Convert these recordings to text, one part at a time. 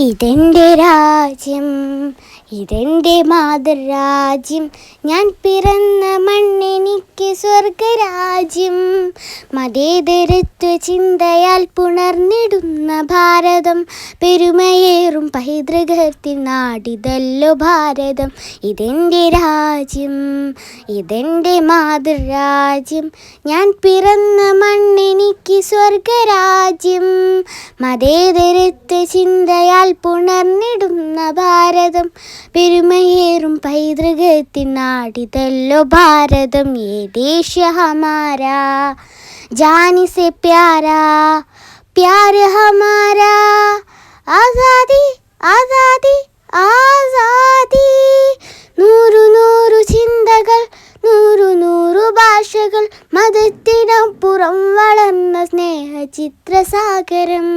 ഇതെന്റെ രാജ്യം ഇതെന്റെ മാതൃരാജ്യം. ഞാൻ പിറന്ന മണ്ണെനിക്ക് സ്വർഗരാജ്യം. മതേതരത്വ ചിന്തയാൽ പുണർന്നിടുന്ന ഭാരതം. പെരുമയേറും പൈതൃകത്തിൽ നാടിതല്ലോ ഭാരതം. ഇതെന്റെ രാജ്യം ഇതെന്റെ മാതൃരാജ്യം. ഞാൻ പിറന്ന മണ്ണെനിക്ക് സ്വർഗരാജ്യം. മതേതരത്വ ചിന്തയാൽ പുണർന്നിടുന്ന ഭാരതം പെരുമയേറും പൈതൃകത്തിൻ നാടിതല്ലോ ഭാരതം. ഏ ദേശ ഹമാരാ ജാനി സെ പ്യാരാ പ്യാര ഹമാരാ. ആസാദി ആസാദി ആസാദി. നൂറു നൂറു ചിന്തകൾ നൂറു നൂറു ഭാഷകൾ ചിത്രസാഗരം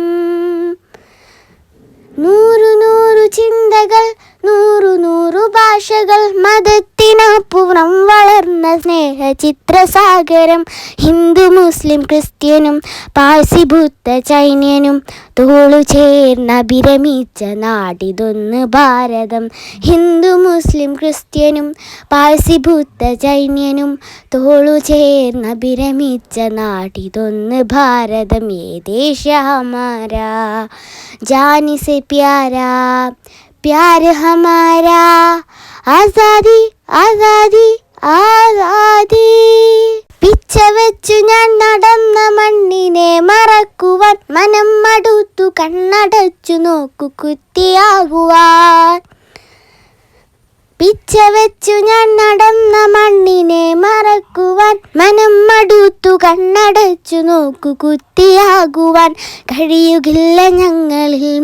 നൂറു നൂറു ചിന്തകൾ നൂറു നൂറു ഭാഷകൾ മതത്തിനപ്പുറം. സ്നേഹ ചിത്രസാഗരം ഹിന്ദു മുസ്ലിം ക്രിസ്ത്യനും പാഴ്സി ബുദ്ധ ചൈന്യനും തോളു ചേർന്ന വിരമിച്ച നാടിതൊന്ന് ഭാരതം ഹിന്ദു മുസ്ലിം ക്രിസ്ത്യനും പാഴ്സി ബുദ്ധ ചൈന്യനും തോളു ചേർന്ന വിരമിച്ച നാടിതൊന്ന് ഭാരതം ഏ ദേശ ഹമാരാ जानी से प्यारा प्यार हमारा ആസാദി ആസാദി ആസാദി പിച്ച വെച്ചു ഞാൻ നടന്ന മണ്ണിനെ മറക്കുവാൻ മനം മടുത്തു കണ്ണടച്ചു നോക്കു കുത്തിയാകുവാൻ. പിച്ച വെച്ചു ഞാൻ നടന്ന മണ്ണിനെ മറക്കുവാൻ മനം മടുത്തു കണ്ണടച്ചു നോക്കു കുത്തിയാകുവാൻ. കഴിയുകില്ല ഞങ്ങളിൽ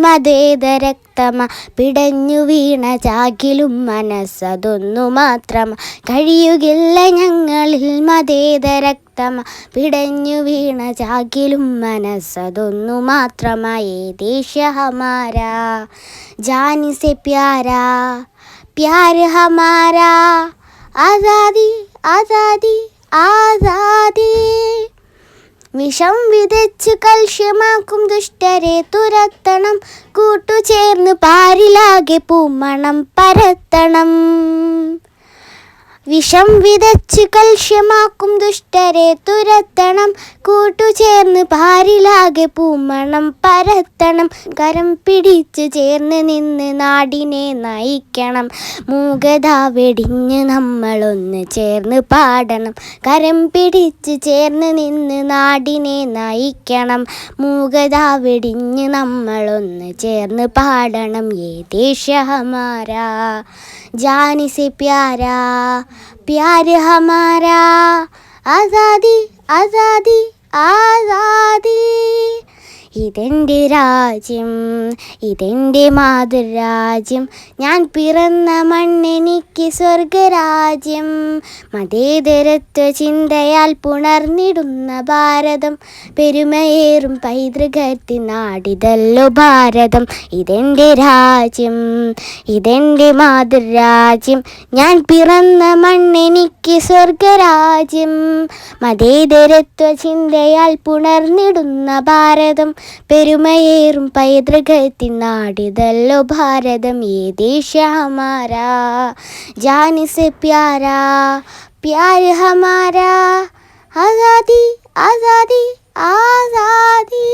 ഉത്തമ പിടഞ്ഞു വീണ ചാക്കിലും മനസ്സതൊന്നു മാത്രം കഴിയുകില്ല ഞങ്ങളിൽ മതേതര രക്തമ പിടഞ്ഞു വീണ ചാക്കിലും മനസ്സതൊന്നു മാത്രമായി ദേശ ജാനിസെ പ്യാരാ. പ്യാർ ഹമാരാ ആസാദി ആസാദി ആസാദി. വിഷം വിതച്ചു കൽഷ്യമാക്കും ദുഷ്ടരെ തുരത്തണം. കൂട്ടുചേർന്ന് പാരിലാകെ പൂമണം പരത്തണം. വിഷം വിതച്ച് കൽഷ്യമാക്കും ദുഷ്ടരെ തുരത്തണം. കൂട്ടുചേർന്ന് പാരിലാകെ പൂമണം പരത്തണം. കരം പിടിച്ചു ചേർന്ന് നിന്ന് നാടിനെ നയിക്കണം. മൂകത വെടിഞ്ഞ് നമ്മളൊന്ന് ചേർന്ന് പാടണം. കരം പിടിച്ച് ചേർന്ന് നിന്ന് നാടിനെ നയിക്കണം. മൂകത വെടിഞ്ഞ് നമ്മളൊന്ന് ചേർന്ന് പാടണം. ഏ ഹമാരാ जान से प्यारा प्यार हमारा। आज़ादी आज़ादी आज़ादी। ഇതെന്റെ രാജ്യം ഇതെന്റെ മാതൃരാജ്യം. ഞാൻ പിറന്ന മണ്ണെനിക്ക് സ്വർഗരാജ്യം. മതേതരത്വ ചിന്തയാൽ പുണർന്നിടുന്ന ഭാരതം. പെരുമയേറും പൈതൃകത്തി നാടിതല്ലോ ഭാരതം. ഇതെന്റെ രാജ്യം ഇതെന്റെ മാതൃരാജ്യം. ഞാൻ പിറന്ന മണ്ണെനിക്ക് സ്വർഗരാജ്യം. മതേതരത്വ ചിന്തയാൽ പുണർന്നിടുന്ന ഭാരതം. പെരുമയേറും പൈതൃകത്തിൻ നാടിതല്ലോ ഭാരതം. ഏ ദേശ്യാമാരാ ഹമാരാ ജാനിസ് പ്യാരാ പ്യാര ഹമാരാ ആസാദി ആസാദി ആസാദി.